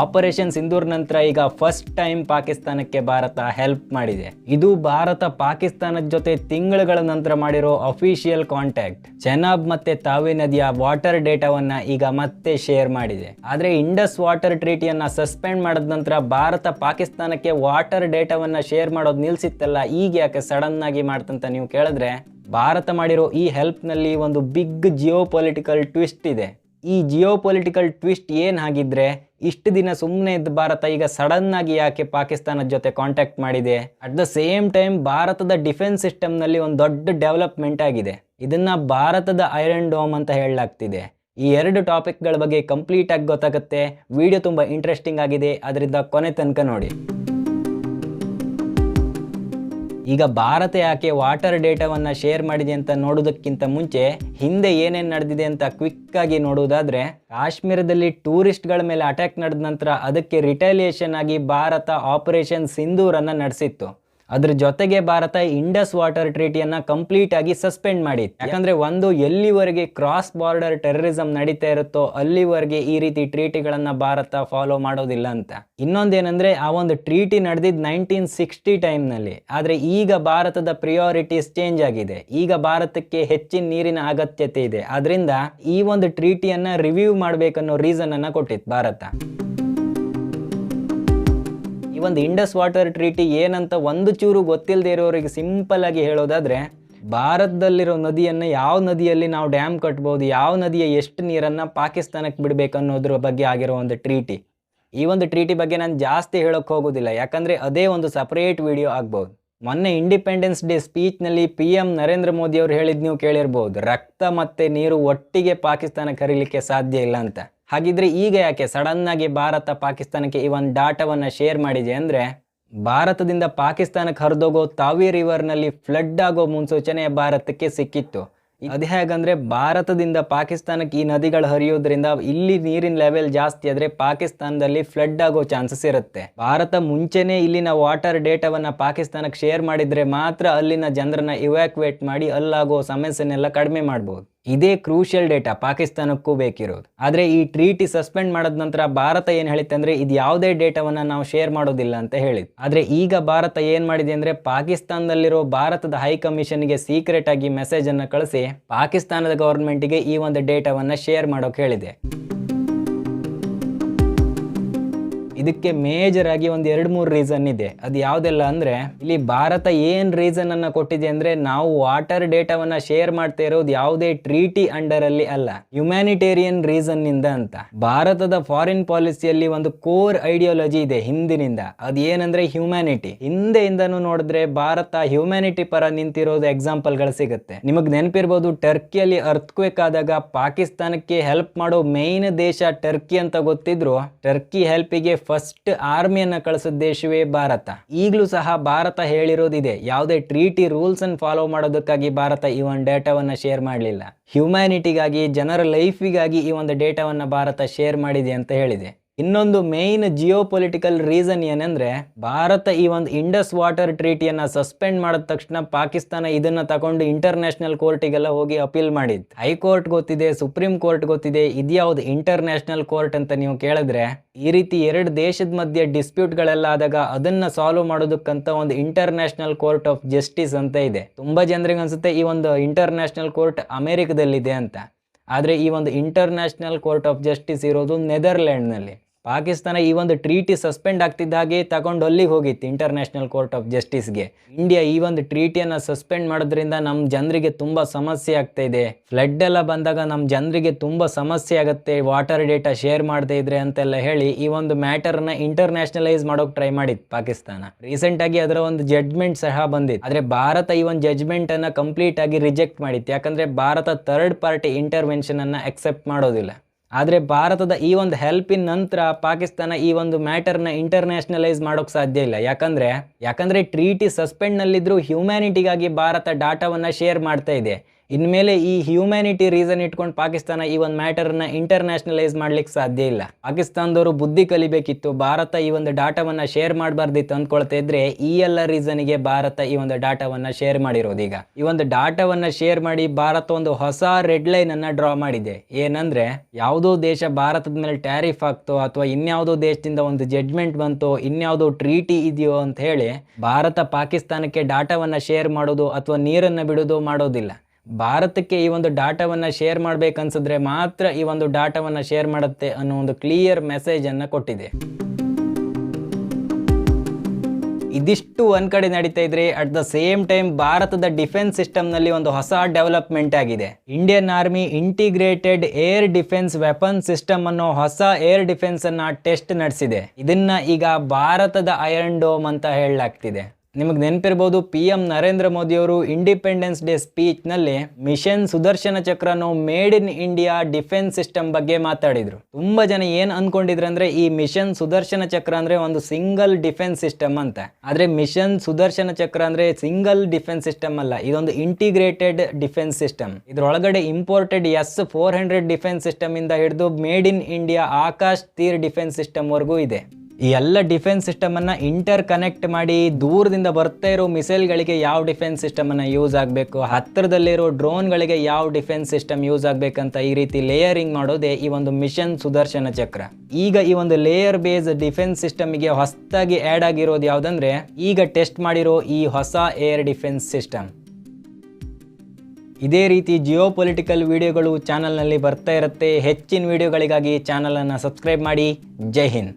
Operation Sindoor ನಂತರ ಈಗ first time ಪಾಕಿಸ್ತಾನಕ್ಕೆ ಭಾರತ ಹೆಲ್ಪ್ ಮಾಡಿದೆ. ಇದು ಭಾರತ ಪಾಕಿಸ್ತಾನದ ಜೊತೆ ತಿಂಗಳುಗಳ ನಂತರ ಮಾಡಿರೋ ಅಫಿಷಿಯಲ್ ಕಾಂಟ್ಯಾಕ್ಟ್ ಚೆನಾಬ್ ಮತ್ತೆ ತಾವಿ ನದಿಯ ವಾಟರ್ ಡೇಟಾವನ್ನ ಈಗ ಮತ್ತೆ ಶೇರ್ ಮಾಡಿದೆ. ಆದ್ರೆ ಇಂಡಸ್ ವಾಟರ್ ಟ್ರೀಟಿಯನ್ನ ಸಸ್ಪೆಂಡ್ ಮಾಡಿದ ನಂತರ ಭಾರತ ಪಾಕಿಸ್ತಾನಕ್ಕೆ ವಾಟರ್ ಡೇಟಾವನ್ನ ಶೇರ್ ಮಾಡೋದು ನಿಲ್ಸಿತ್ತಲ್ಲ, ಈಗ ಯಾಕೆ ಸಡನ್ ಆಗಿ ಮಾಡ್ತಂತ ನೀವು ಕೇಳಿದ್ರೆ, ಭಾರತ ಮಾಡಿರೋ ಈ ಹೆಲ್ಪ್ನಲ್ಲಿ ಒಂದು ಬಿಗ್ ಜಿಯೋ ಪೊಲಿಟಿಕಲ್ ಟ್ವಿಸ್ಟ್ ಇದೆ. ಈ ಜಿಯೋ ಪೊಲಿಟಿಕಲ್ ಟ್ವಿಸ್ಟ್ ಏನಾಗಿದ್ರೆ ಇಷ್ಟು ದಿನ ಸುಮ್ಮನೆ ಇದ್ದ ಭಾರತ ಈಗ ಸಡನ್ ಆಗಿ ಯಾಕೆ ಪಾಕಿಸ್ತಾನದ ಜೊತೆ ಕಾಂಟ್ಯಾಕ್ಟ್ ಮಾಡಿದೆ? ಅಟ್ ದ ಸೇಮ್ ಟೈಮ್ ಭಾರತದ ಡಿಫೆನ್ಸ್ ಸಿಸ್ಟಮ್ನಲ್ಲಿ ಒಂದು ದೊಡ್ಡ ಡೆವಲಪ್ಮೆಂಟ್ ಆಗಿದೆ. ಇದನ್ನ ಭಾರತದ ಐರನ್ ಡೋಮ್ ಅಂತ ಹೇಳಲಾಗ್ತಿದೆ. ಈ ಎರಡು ಟಾಪಿಕ್ಗಳ ಬಗ್ಗೆ ಕಂಪ್ಲೀಟ್ ಆಗಿ ಗೊತ್ತಾಗುತ್ತೆ. ವಿಡಿಯೋ ತುಂಬಾ ಇಂಟ್ರೆಸ್ಟಿಂಗ್ ಆಗಿದೆ. ಅದರಿಂದ ಕೊನೆ ತನಕ ನೋಡಿ. ಈಗ ಭಾರತ ಯಾಕೆ ವಾಟರ್ ಡೇಟಾವನ್ನು ಶೇರ್ ಮಾಡಿದೆ ಅಂತ ನೋಡೋದಕ್ಕಿಂತ ಮುಂಚೆ ಹಿಂದೆ ಏನೇನು ನಡೆದಿದೆ ಅಂತ ಕ್ವಿಕ್ ಆಗಿ ನೋಡುವುದಾದ್ರೆ, ಕಾಶ್ಮೀರದಲ್ಲಿ ಟೂರಿಸ್ಟ್ಗಳ ಮೇಲೆ ಅಟ್ಯಾಕ್ ನಡೆದ ನಂತರ ಅದಕ್ಕೆ ರಿಟಾಲಿಯೇಷನ್ ಆಗಿ ಭಾರತ ಆಪರೇಷನ್ ಸಿಂಧೂರನ್ನು ನಡೆಸಿತ್ತು. ಅದ್ರ ಜೊತೆಗೆ ಭಾರತ ಇಂಡಸ್ ವಾಟರ್ ಟ್ರೀಟಿಯನ್ನ ಕಂಪ್ಲೀಟ್ ಆಗಿ ಸಸ್ಪೆಂಡ್ ಮಾಡಿತ್ತು. ಯಾಕಂದ್ರೆ ಒಂದು ಎಲ್ಲಿವರೆಗೆ ಕ್ರಾಸ್ ಬಾರ್ಡರ್ ಟೆರರಿಸಂ ನಡೀತಾ ಇರುತ್ತೋ ಅಲ್ಲಿವರೆಗೆ ಈ ರೀತಿ ಟ್ರೀಟಿಗಳನ್ನ ಭಾರತ ಫಾಲೋ ಮಾಡೋದಿಲ್ಲ ಅಂತ. ಇನ್ನೊಂದೇನಂದ್ರೆ ಆ ಒಂದು ಟ್ರೀಟಿ ನಡೆದಿದ್ದು ನೈನ್ಟೀನ್ ಸಿಕ್ಸ್ಟಿ ಟೈಮ್ನಲ್ಲಿ. ಆದರೆ ಈಗ ಭಾರತದ ಪ್ರಿಯಾರಿಟೀಸ್ ಚೇಂಜ್ ಆಗಿದೆ. ಈಗ ಭಾರತಕ್ಕೆ ಹೆಚ್ಚಿನ ನೀರಿನ ಅಗತ್ಯತೆ ಇದೆ. ಆದ್ರಿಂದ ಈ ಒಂದು ಟ್ರೀಟಿಯನ್ನ ರಿವ್ಯೂ ಮಾಡ್ಬೇಕನ್ನೋ ರೀಸನ್ ಅನ್ನ ಕೊಟ್ಟಿತ್ತು ಭಾರತ. ಒಂದು ಇಂಡಸ್ ವಾಟರ್ ಟ್ರೀಟಿ ಏನಂತ ಒಂದು ಚೂರು ಗೊತ್ತಿಲ್ಲದೆ ಇರೋರಿಗೆ ಸಿಂಪಲ್ ಆಗಿ ಹೇಳೋದಾದ್ರೆ, ಭಾರತದಲ್ಲಿರೋ ನದಿಯನ್ನು ಯಾವ ನದಿಯಲ್ಲಿ ನಾವು ಡ್ಯಾಮ್ ಕಟ್ಬೋದು, ಯಾವ ನದಿಯ ಎಷ್ಟು ನೀರನ್ನು ಪಾಕಿಸ್ತಾನಕ್ಕೆ ಬಿಡಬೇಕು ಅನ್ನೋದ್ರ ಬಗ್ಗೆ ಆಗಿರೋ ಒಂದು ಟ್ರೀಟಿ. ಈ ಒಂದು ಟ್ರೀಟಿ ಬಗ್ಗೆ ನಾನು ಜಾಸ್ತಿ ಹೇಳೋಕೆ ಹೋಗೋದಿಲ್ಲ, ಯಾಕಂದರೆ ಅದೇ ಒಂದು ಸಪ್ರೇಟ್ ವಿಡಿಯೋ ಆಗ್ಬೋದು. ಮೊನ್ನೆ ಇಂಡಿಪೆಂಡೆನ್ಸ್ ಡೇ ಸ್ಪೀಚ್ನಲ್ಲಿ ಪಿ ಎಂ ನರೇಂದ್ರ ಮೋದಿ ಅವರು ಹೇಳಿದ್ದು ನೀವು ಕೇಳಿರ್ಬೋದು, ರಕ್ತ ಮತ್ತು ನೀರು ಒಟ್ಟಿಗೆ ಪಾಕಿಸ್ತಾನಕ್ಕೆ ಕರೀಲಿಕ್ಕೆ ಸಾಧ್ಯ ಇಲ್ಲ ಅಂತ. ಹಾಗಿದ್ರೆ ಈಗ ಯಾಕೆ ಸಡನ್ ಆಗಿ ಭಾರತ ಪಾಕಿಸ್ತಾನಕ್ಕೆ ಈ ಒಂದು ಡಾಟಾವನ್ನ ಶೇರ್ ಮಾಡಿದೆ ಅಂದರೆ ಭಾರತದಿಂದ ಪಾಕಿಸ್ತಾನಕ್ಕೆ ಹರಿದೋಗೋ ತಾವಿ ರಿವರ್ನಲ್ಲಿ ಫ್ಲಡ್ ಆಗೋ ಮುನ್ಸೂಚನೆ ಭಾರತಕ್ಕೆ ಸಿಕ್ಕಿತ್ತು. ಅದು ಹೇಗಂದ್ರೆ ಭಾರತದಿಂದ ಪಾಕಿಸ್ತಾನಕ್ಕೆ ಈ ನದಿಗಳು ಹರಿಯೋದ್ರಿಂದ ಇಲ್ಲಿ ನೀರಿನ ಲೆವೆಲ್ ಜಾಸ್ತಿ ಆದ್ರೆ ಪಾಕಿಸ್ತಾನದಲ್ಲಿ ಫ್ಲಡ್ ಆಗೋ ಚಾನ್ಸಸ್ ಇರುತ್ತೆ. ಭಾರತ ಮುಂಚೆನೆ ಇಲ್ಲಿನ ವಾಟರ್ ಡೇಟಾವನ್ನ ಪಾಕಿಸ್ತಾನಕ್ಕೆ ಶೇರ್ ಮಾಡಿದ್ರೆ ಮಾತ್ರ ಅಲ್ಲಿನ ಜನರನ್ನ ಇವ್ಯಾಕ್ಯುವೇಟ್ ಮಾಡಿ ಅಲ್ಲಾಗೋ ಸಮಸ್ಯೆನೆಲ್ಲ ಕಡಿಮೆ ಮಾಡ್ಬೋದು. ಇದೇ ಕ್ರೂಷಿಯಲ್ ಡೇಟಾ ಪಾಕಿಸ್ತಾನಕ್ಕೂ ಬೇಕಿರೋದು. ಆದರೆ ಈ ಟ್ರೀಟಿ ಸಸ್ಪೆಂಡ್ ಮಾಡಿದ ನಂತರ ಭಾರತ ಏನು ಹೇಳಿತ್ತು ಅಂದರೆ ಇದು ಯಾವುದೇ ಡೇಟಾವನ್ನು ನಾವು ಶೇರ್ ಮಾಡೋದಿಲ್ಲ ಅಂತ ಹೇಳಿದ್ದು ಆದರೆ ಈಗ ಭಾರತ ಏನು ಮಾಡಿದೆ ಅಂದರೆ ಪಾಕಿಸ್ತಾನದಲ್ಲಿರೋ ಭಾರತದ ಹೈ ಕಮಿಷನ್ಗೆ ಸೀಕ್ರೆಟ್ ಆಗಿ ಮೆಸೇಜನ್ನು ಕಳಿಸಿ ಪಾಕಿಸ್ತಾನದ ಗೌರ್ಮೆಂಟಿಗೆ ಈ ಒಂದು ಡೇಟಾವನ್ನು ಶೇರ್ ಮಾಡೋಕೆ ಹೇಳಿದೆ. ಇದಕ್ಕೆ ಮೇಜರ್ ಆಗಿ ಒಂದು ಎರಡು ಮೂರು ರೀಸನ್ ಇದೆ. ಅದು ಯಾವುದೆಲ್ಲ ಅಂದ್ರೆ, ಇಲ್ಲಿ ಭಾರತ ಏನ್ ರೀಸನ್ ಅನ್ನು ಕೊಟ್ಟಿದೆ ಅಂದ್ರೆ, ನಾವು ವಾಟರ್ ಡೇಟಾವನ್ನ ಶೇರ್ ಮಾಡ್ತಾ ಇರೋದು ಯಾವುದೇ ಟ್ರೀಟಿ ಅಂಡರ್ ಅಲ್ಲಿ ಅಲ್ಲ ಹ್ಯುಮ್ಯಾನಿಟೇರಿಯನ್ ರೀಸನ್ನಿಂದ ಅಂತ. ಭಾರತದ ಫಾರಿನ್ ಪಾಲಿಸಿಯಲ್ಲಿ ಒಂದು ಕೋರ್ ಐಡಿಯಾಲಜಿ ಇದೆ ಹಿಂದಿನಿಂದ. ಅದು ಏನಂದ್ರೆ ಹ್ಯುಮ್ಯಾನಿಟಿ ಹಿಂದೆಯಿಂದನೂ ನೋಡಿದ್ರೆ ಭಾರತ ಹ್ಯುಮ್ಯಾನಿಟಿ ಪರ ನಿಂತಿರೋದು ಎಕ್ಸಾಂಪಲ್ಗಳು ಸಿಗುತ್ತೆ. ನಿಮಗ್ ನೆನಪಿರ್ಬೋದು ಟರ್ಕಿಯಲ್ಲಿ ಅರ್ಥಕ್ವೇಕ್ ಆದಾಗ ಪಾಕಿಸ್ತಾನಕ್ಕೆ ಹೆಲ್ಪ್ ಮಾಡೋ ಮೇನ್ ದೇಶ ಟರ್ಕಿ ಅಂತ ಗೊತ್ತಿದ್ರು. ಟರ್ಕಿ ಹೆಲ್ಪಿಗೆ ಫಸ್ಟ್ ಆರ್ಮಿಯನ್ನು ಕಳಿಸಿದ ದೇಶವೇ ಭಾರತ. ಈಗಲೂ ಸಹ ಭಾರತ ಹೇಳಿರೋದಿದೆ. ಯಾವುದೇ ಟ್ರೀಟಿ ರೂಲ್ಸ್ ಅನ್ನು ಫಾಲೋ ಮಾಡೋದಕ್ಕಾಗಿ ಭಾರತ ಈ ಒಂದು ಡೇಟಾವನ್ನು ಶೇರ್ ಮಾಡಲಿಲ್ಲ. ಹ್ಯುಮ್ಯಾನಿಟಿಗಾಗಿ ಜನರ ಲೈಫಿಗಾಗಿ ಈ ಒಂದು ಡೇಟಾವನ್ನು ಭಾರತ ಶೇರ್ ಮಾಡಿದೆ ಅಂತ ಹೇಳಿದೆ. ಇನ್ನೊಂದು ಮೇಯ್ನ್ ಜಿಯೋ ಪೊಲಿಟಿಕಲ್ ರೀಸನ್ ಏನಂದ್ರೆ, ಭಾರತ ಈ ಒಂದು ಇಂಡಸ್ ವಾಟರ್ ಟ್ರೀಟಿಯನ್ನ ಸಸ್ಪೆಂಡ್ ಮಾಡಿದ ತಕ್ಷಣ ಪಾಕಿಸ್ತಾನ ಇದನ್ನ ತಗೊಂಡು ಇಂಟರ್ನ್ಯಾಷನಲ್ ಕೋರ್ಟಿಗೆಲ್ಲ ಹೋಗಿ ಅಪೀಲ್ ಮಾಡಿದ್ದು ಹೈಕೋರ್ಟ್ ಗೊತ್ತಿದೆ ಸುಪ್ರೀಂ ಕೋರ್ಟ್ ಗೊತ್ತಿದೆ ಇದ್ಯಾವ್ದು ಇಂಟರ್ನ್ಯಾಷನಲ್ ಕೋರ್ಟ್ ಅಂತ ನೀವು ಕೇಳಿದ್ರೆ, ಈ ರೀತಿ ಎರಡು ದೇಶದ ಮಧ್ಯೆ ಡಿಸ್ಪ್ಯೂಟ್ಗಳೆಲ್ಲ ಆದಾಗ ಅದನ್ನ ಸಾಲ್ವ್ ಮಾಡೋದಕ್ಕಂತ ಒಂದು ಇಂಟರ್ನ್ಯಾಷನಲ್ ಕೋರ್ಟ್ ಆಫ್ ಜಸ್ಟಿಸ್ ಅಂತ ಇದೆ. ತುಂಬಾ ಜನರಿಗೆ ಅನ್ಸುತ್ತೆ ಈ ಒಂದು ಇಂಟರ್ನ್ಯಾಷನಲ್ ಕೋರ್ಟ್ ಅಮೆರಿಕದಲ್ಲಿದೆ ಅಂತ. ಆದರೆ ಈ ಒಂದು ಇಂಟರ್ನ್ಯಾಷನಲ್ ಕೋರ್ಟ್ ಆಫ್ ಜಸ್ಟಿಸ್ ಇರೋದು ನೆದರ್ಲ್ಯಾಂಡ್ನಲ್ಲಿ ಪಾಕಿಸ್ತಾನ ಈ ಒಂದು ಟ್ರೀಟಿ ಸಸ್ಪೆಂಡ್ ಆಗ್ತಿದ್ದ ಹಾಗೆ ತಗೊಂಡು ಅಲ್ಲಿಗೆ ಹೋಗಿತ್ತು ಇಂಟರ್ನ್ಯಾಷನಲ್ ಕೋರ್ಟ್ ಆಫ್ ಜಸ್ಟಿಸ್ಗೆ ಇಂಡಿಯಾ ಈ ಒಂದು ಟ್ರೀಟಿಯನ್ನು ಸಸ್ಪೆಂಡ್ ಮಾಡೋದ್ರಿಂದ ನಮ್ಮ ಜನರಿಗೆ ತುಂಬ ಸಮಸ್ಯೆ ಆಗ್ತಾ ಇದೆ. ಫ್ಲಡ್ ಎಲ್ಲ ಬಂದಾಗ ನಮ್ಮ ಜನರಿಗೆ ತುಂಬ ಸಮಸ್ಯೆ ಆಗುತ್ತೆ ವಾಟರ್ ಡೇಟಾ ಶೇರ್ ಮಾಡದೇ ಇದ್ರೆ ಅಂತೆಲ್ಲ ಹೇಳಿ ಈ ಒಂದು ಮ್ಯಾಟರ್ನ ಇಂಟರ್ನ್ಯಾಷನಲೈಸ್ ಮಾಡೋಕೆ ಟ್ರೈ ಮಾಡಿತ್ತು ಪಾಕಿಸ್ತಾನ. ರೀಸೆಂಟ್ ಆಗಿ ಅದರ ಒಂದು ಜಡ್ಜ್ಮೆಂಟ್ ಸಹ ಬಂದಿತ್ತು. ಆದರೆ ಭಾರತ ಈ ಒಂದು ಜಡ್ಜ್ಮೆಂಟ್ ಅನ್ನು ಕಂಪ್ಲೀಟ್ ಆಗಿ ರಿಜೆಕ್ಟ್ ಮಾಡಿತ್ತು. ಯಾಕಂದ್ರೆ ಭಾರತ ಥರ್ಡ್ ಪಾರ್ಟಿ ಇಂಟರ್ವೆನ್ಷನ್ ಅನ್ನ ಅಕ್ಸೆಪ್ಟ್ ಮಾಡೋದಿಲ್ಲ. ಆದರೆ ಭಾರತದ ಈ ಒಂದು ಹೆಲ್ಪಿನ ನಂತರ ಪಾಕಿಸ್ತಾನ ಈ ಒಂದು ಮ್ಯಾಟರ್ನ ಇಂಟರ್ನ್ಯಾಷನಲೈಸ್ ಮಾಡೋಕೆ ಸಾಧ್ಯ ಇಲ್ಲ. ಯಾಕಂದರೆ ಯಾಕಂದರೆ ಟ್ರೀಟಿ ಸಸ್ಪೆಂಡ್ನಲ್ಲಿದ್ದರೂ ಹ್ಯುಮ್ಯಾನಿಟಿಗಾಗಿ ಭಾರತ ಡಾಟಾವನ್ನು ಶೇರ್ ಮಾಡ್ತಾ ಇದೆ. ಇನ್ಮೇಲೆ ಈ ಹ್ಯೂಮ್ಯಾನಿಟಿ ರೀಸನ್ ಇಟ್ಕೊಂಡು ಪಾಕಿಸ್ತಾನ ಈ ಒಂದು ಮ್ಯಾಟರ್ನ ಇಂಟರ್ನ್ಯಾಷನಲೈಸ್ ಮಾಡ್ಲಿಕ್ಕೆ ಸಾಧ್ಯ ಇಲ್ಲ. ಪಾಕಿಸ್ತಾನದವರು ಬುದ್ಧಿ ಕಲಿಬೇಕಿತ್ತು, ಭಾರತ ಈ ಒಂದು ಡಾಟಾವನ್ನು ಶೇರ್ ಮಾಡಬಾರ್ದಿತ್ತು ಅಂದ್ಕೊಳ್ತಾ ಇದ್ರೆ ಈ ಎಲ್ಲ ರೀಸನ್ಗೆ ಭಾರತ ಈ ಒಂದು ಡಾಟಾವನ್ನು ಶೇರ್ ಮಾಡಿರೋದು ಈಗ. ಈ ಒಂದು ಡಾಟಾವನ್ನು ಶೇರ್ ಮಾಡಿ ಭಾರತ ಒಂದು ಹೊಸ ರೆಡ್ ಲೈನ್ ಅನ್ನ ಡ್ರಾ ಮಾಡಿದೆ. ಏನಂದ್ರೆ ಯಾವುದೋ ದೇಶ ಭಾರತದ ಮೇಲೆ ಟ್ಯಾರಿಫ್ ಆಗ್ತೋ ಅಥವಾ ಇನ್ಯಾವುದೋ ದೇಶದಿಂದ ಒಂದು ಜಡ್ಜ್ಮೆಂಟ್ ಬಂತೋ, ಇನ್ಯಾವುದೋ ಟ್ರೀಟಿ ಇದೆಯೋ ಅಂತ ಹೇಳಿ ಭಾರತ ಪಾಕಿಸ್ತಾನಕ್ಕೆ ಡಾಟಾವನ್ನು ಶೇರ್ ಮಾಡೋದು ಅಥವಾ ನೀರನ್ನು ಬಿಡೋದು ಮಾಡೋದಿಲ್ಲ. ಭಾರತಕ್ಕೆ ಈ ಒಂದು ಡಾಟಾವನ್ನು ಶೇರ್ ಮಾಡಬೇಕನ್ಸಿದ್ರೆ ಮಾತ್ರ ಈ ಒಂದು ಡಾಟಾವನ್ನು ಶೇರ್ ಮಾಡುತ್ತೆ ಅನ್ನೋ ಒಂದು ಕ್ಲಿಯರ್ ಮೆಸೇಜ್ ಅನ್ನ ಕೊಟ್ಟಿದೆ. ಇದಿಷ್ಟು ಒಂದು ಕಡೆ ನಡೀತಾ ಇದ್ರೆ ಅಟ್ ದ ಸೇಮ್ ಟೈಮ್ ಭಾರತದ ಡಿಫೆನ್ಸ್ ಸಿಸ್ಟಮ್ನಲ್ಲಿ ಒಂದು ಹೊಸ ಡೆವಲಪ್ಮೆಂಟ್ ಆಗಿದೆ. Indian army integrated air defence weapon system ಅನ್ನೋ ಹೊಸ ಏರ್ ಡಿಫೆನ್ಸ್ ಅನ್ನ ಟೆಸ್ಟ್ ನಡೆಸಿದೆ. ಇದನ್ನ ಈಗ ಭಾರತದ ಐರನ್ ಡೋಮ್ ಅಂತ ಹೇಳಲಾಗ್ತಿದೆ. ನಿಮಗೆ ನೆನಪಿರ್ಬೋದು ಪಿ ಎಂ ನರೇಂದ್ರ ಮೋದಿಯವರು ಇಂಡಿಪೆಂಡೆನ್ಸ್ ಡೇ ಸ್ಪೀಚ್ನಲ್ಲಿ mission Sudarshan ಚಕ್ರನು made in India defence system ಬಗ್ಗೆ ಮಾತಾಡಿದರು. ತುಂಬ ಜನ ಏನು ಅಂದ್ಕೊಂಡಿದ್ರು ಅಂದರೆ ಈ ಮಿಷನ್ ಸುದರ್ಶನ ಚಕ್ರ ಅಂದರೆ ಒಂದು ಸಿಂಗಲ್ ಡಿಫೆನ್ಸ್ ಸಿಸ್ಟಮ್ ಅಂತ. ಆದರೆ ಮಿಷನ್ ಸುದರ್ಶನ ಚಕ್ರ ಅಂದರೆ ಸಿಂಗಲ್ ಡಿಫೆನ್ಸ್ ಸಿಸ್ಟಮ್ ಅಲ್ಲ, ಇದೊಂದು ಇಂಟಿಗ್ರೇಟೆಡ್ ಡಿಫೆನ್ಸ್ ಸಿಸ್ಟಮ್ ಇದರೊಳಗಡೆ imported S four hundred defence system ಇಂದ ಹಿಡಿದು made in India Akash Tir defence system ವರೆಗೂ ಇದೆ. ಈ ಎಲ್ಲ ಡಿಫೆನ್ಸ್ ಸಿಸ್ಟಮ್ ಅನ್ನ ಇಂಟರ್ ಕನೆಕ್ಟ್ ಮಾಡಿ ದೂರದಿಂದ ಬರ್ತಾ ಇರೋ ಮಿಸೈಲ್ ಗಳಿಗೆ ಯಾವ ಡಿಫೆನ್ಸ್ ಸಿಸ್ಟಮ್ ಅನ್ನ ಯೂಸ್ ಆಗಬೇಕು? ಹತ್ತಿರದಲ್ಲಿರೋ ಡ್ರೋನ್ಗಳಿಗೆ ಯಾವ ಡಿಫೆನ್ಸ್ ಸಿಸ್ಟಮ್ ಯೂಸ್ ಆಗಬೇಕಂತ ಈ ರೀತಿ ಲೇಯರಿಂಗ್ ಮಾಡೋದೇ ಈ ಒಂದು ಮಿಷನ್ ಸುದರ್ಶನ ಚಕ್ರ. ಈಗ ಈ ಒಂದು ಲೇಯರ್ ಬೇಸ್ ಡಿಫೆನ್ಸ್ ಸಿಸ್ಟಮ್ಗೆ ಹೊಸದಾಗಿ ಆಡ್ ಆಗಿರೋದು ಯಾವುದಂದ್ರೆ ಈಗ ಟೆಸ್ಟ್ ಮಾಡಿರೋ ಈ ಹೊಸ ಏರ್ ಡಿಫೆನ್ಸ್ ಸಿಸ್ಟಮ್. ಇದೇ ರೀತಿ ಜಿಯೋ ಪೊಲಿಟಿಕಲ್ ವಿಡಿಯೋಗಳು ಚಾನಲ್ನಲ್ಲಿ ಬರ್ತಾ ಇರುತ್ತೆ. ಹೆಚ್ಚಿನ ವಿಡಿಯೋಗಳಿಗಾಗಿ ಚಾನಲನ್ನು ಸಬ್ಸ್ಕ್ರೈಬ್ ಮಾಡಿ. ಜೈ ಹಿಂದ್.